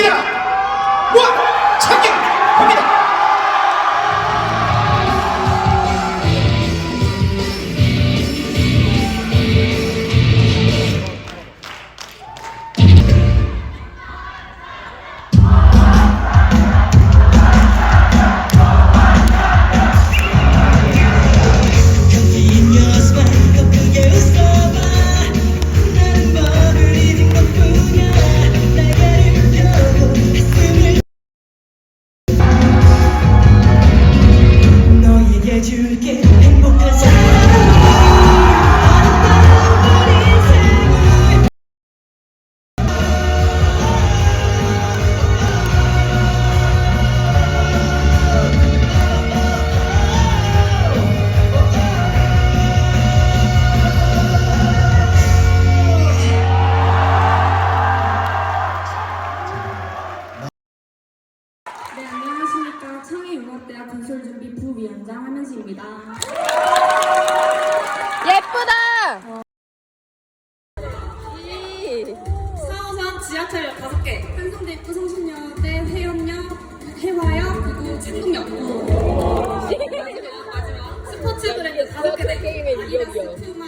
না 아, 2024 창의융합대학 건설준비 부위원장 하면서입니다. 예쁘다! 어. 사호선 지하철 5개, 한성대입구 성신여대 회원역, 해화역, 그리고 창동역. 마지막, 마지막 스포츠 브랜드 5개, 4개, 아디다스, 푸마,